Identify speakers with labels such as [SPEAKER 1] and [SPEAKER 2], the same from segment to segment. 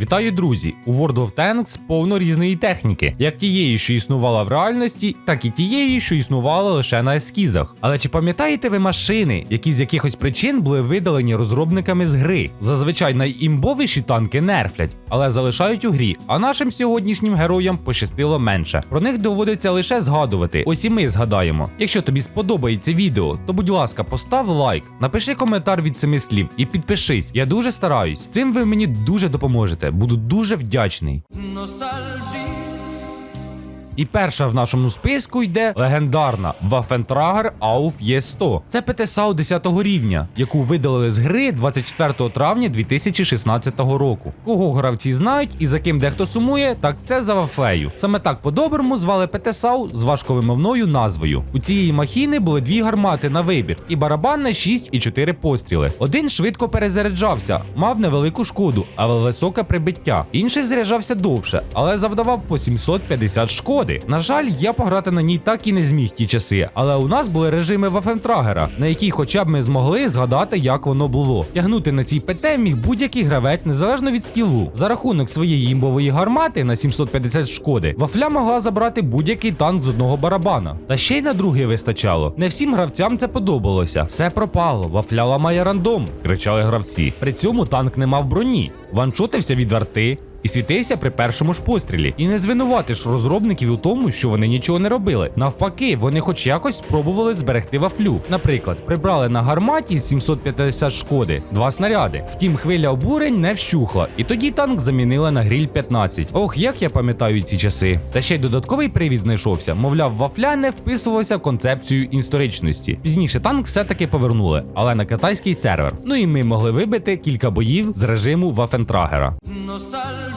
[SPEAKER 1] Вітаю, друзі! У World of Tanks повно різної техніки, як тієї, що існувала в реальності, так і тієї, що існувала лише на ескізах. Але чи пам'ятаєте ви машини, які з якихось причин були видалені розробниками з гри? Зазвичай найімбовіші танки нерфлять, але залишають у грі. А нашим сьогоднішнім героям пощастило менше. Про них доводиться лише згадувати. Ось і ми згадаємо. Якщо тобі сподобається відео, то будь ласка, постав лайк, напиши коментар від семи слів і підпишись. Я дуже стараюсь. Цим ви мені дуже допоможете. Буду дуже вдячний.
[SPEAKER 2] Nostalgie.
[SPEAKER 1] І перша в нашому списку йде легендарна Waffentrager Auf E100. Це ПТСАУ 10 рівня, яку видалили з гри 24 травня 2016 року. Кого гравці знають і за ким дехто сумує, так це за Вафлею. Саме так по-доброму звали ПТСАУ з важковимовною назвою. У цієї махіни були дві гармати на вибір, і барабан на 6 і 4 постріли. Один швидко перезаряджався, мав невелику шкоду, але високе прибиття. Інший заряджався довше, але завдавав по 750 шкоди. На жаль, я пограти на ній так і не зміг ті часи, але у нас були режими Вафентрагера, на якій хоча б ми змогли згадати, як воно було. Тягнути на цій ПТ міг будь-який гравець незалежно від скілу. За рахунок своєї імбової гармати на 750 шкоди, вафля могла забрати будь-який танк з одного барабана. Та ще й на другий вистачало. Не всім гравцям це подобалося. Все пропало, вафля ламає рандом, кричали гравці. При цьому танк не мав броні, ваншотився від арти, і світився при першому ж пострілі. І не звинуватиш розробників у тому, що вони нічого не робили. Навпаки, вони хоч якось спробували зберегти вафлю. Наприклад, прибрали на гарматі з 750 шкоди два снаряди. Втім, хвиля обурень не вщухла, і тоді танк замінили на гріль 15. Ох, як я пам'ятаю ці часи. Та ще й додатковий привід знайшовся. Мовляв, вафля не вписувався в концепцію історичності. Пізніше танк все-таки повернули, але на китайський сервер. Ну і ми могли вибити кілька боїв з режиму Вафентрагера.
[SPEAKER 2] Nostalgie.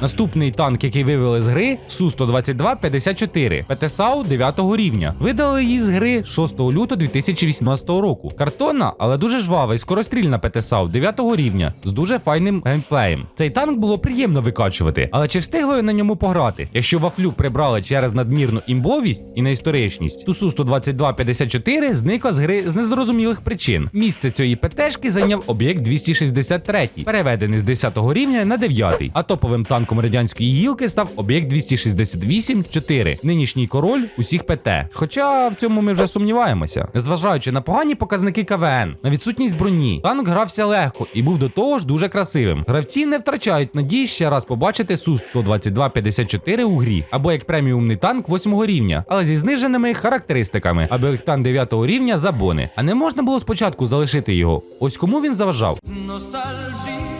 [SPEAKER 1] Наступний танк, який вивели з гри, Су-122-54, ПТСАУ 9 рівня. Видали її з гри 6 лютого 2018 року. Картонна, але дуже жвава і скорострільна ПТСАУ 9 рівня з дуже файним геймплеєм. Цей танк було приємно викачувати, але чи встигли ви на ньому пограти? Якщо вафлю прибрали через надмірну імбовість і неісторичність, то Су-122-54 зникла з гри з незрозумілих причин. Місце цієї ПТшки зайняв об'єкт 263, переведений з 10 рівня на 9, а топовим танком радянської гілки став об'єкт 268-4, нинішній король усіх ПТ. Хоча в цьому ми вже сумніваємося. Незважаючи на погані показники КВН, на відсутність броні, танк грався легко і був до того ж дуже красивим. Гравці не втрачають надії ще раз побачити Су-122-54 у грі, або як преміумний танк 8 рівня, але зі зниженими характеристиками, або як танк 9 рівня за бони. А не можна було спочатку залишити його. Ось кому він заважав.
[SPEAKER 2] Nostalgie.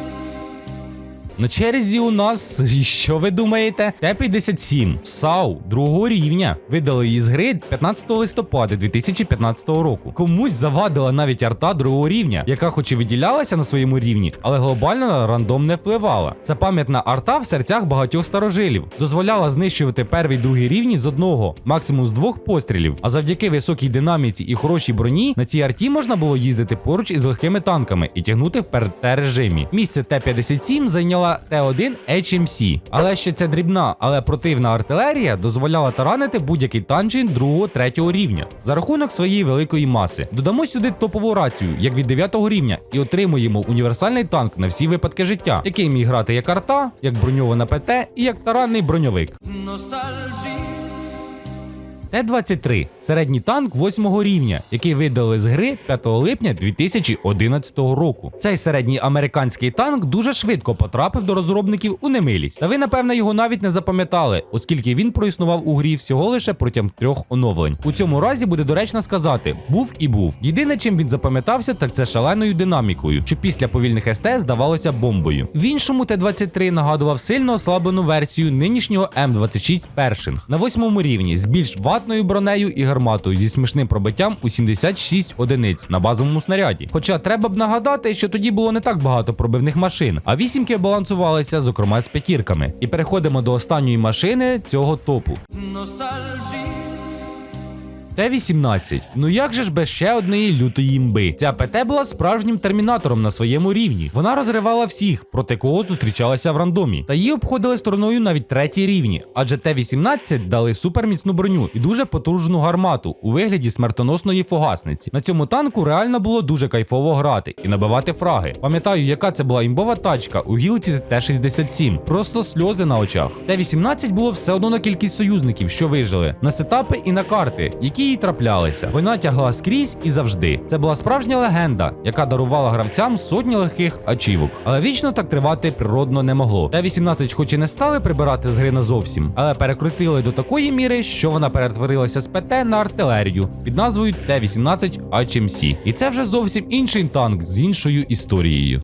[SPEAKER 1] На черзі у нас, що ви думаєте? Т-57 САУ другого рівня. Видали її з гри 15 листопада 2015 року. Комусь завадила навіть арта другого рівня, яка хоч і виділялася на своєму рівні, але глобально рандом не впливала. Це пам'ятна арта в серцях багатьох старожилів. Дозволяла знищувати перший другий рівні з одного, максимум з двох пострілів. А завдяки високій динаміці і хорошій броні на цій арті можна було їздити поруч із легкими танками і тягнути в ПРТ режимі. Місце Т-57 зайняла Т1 HMC. Але ще ця дрібна, але противна артилерія дозволяла таранити будь-який танчин 2-3 рівня за рахунок своєї великої маси. Додамо сюди топову рацію, як від 9 рівня, і отримуємо універсальний танк на всі випадки життя, який міг грати як арта, як броньована ПТ і як таранний броньовик.
[SPEAKER 2] Nostalgie.
[SPEAKER 1] Т-23 середній танк 8 рівня, який видали з гри 5 липня 2011 року. Цей середній американський танк дуже швидко потрапив до розробників у немилість. Та ви, напевно, його навіть не запам'ятали, оскільки він проіснував у грі всього лише протягом трьох оновлень. У цьому разі буде доречно сказати: був і був. Єдине, чим він запам'ятався, так це шаленою динамікою, що після повільних СТ здавалося бомбою. В іншому Т-23 нагадував сильно ослаблену версію нинішнього М26 Першинг на восьмому рівні з більш ватною бронею і гарматою зі смішним пробиттям у 76 одиниць на базовому снаряді. Хоча треба б нагадати, що тоді було не так багато пробивних машин, а вісімки балансувалися, зокрема з п'ятірками. І переходимо до останньої машини цього топу.
[SPEAKER 2] Nostalgie.
[SPEAKER 1] Т-18. Ну як же ж без ще однієї лютої імби? Ця ПТ була справжнім термінатором на своєму рівні. Вона розривала всіх, проти кого зустрічалася в рандомі. Та її обходили стороною навіть третій рівні, адже Т-18 дали суперміцну броню і дуже потужну гармату у вигляді смертоносної фугасниці. На цьому танку реально було дуже кайфово грати і набивати фраги. Пам'ятаю, яка це була імбова тачка у гілці з Т-67. Просто сльози на очах. Т-18 було все одно на кількість союзників, що вижили, на сетапи і на карти, які їй траплялися. Вона тягла скрізь і завжди. Це була справжня легенда, яка дарувала гравцям сотні легких ачівок. Але вічно так тривати природно не могло. Т-18 хоч і не стали прибирати з гри назовсім, але перекрутили до такої міри, що вона перетворилася з ПТ на артилерію під назвою Т-18 HMC. І це вже зовсім інший танк з іншою історією.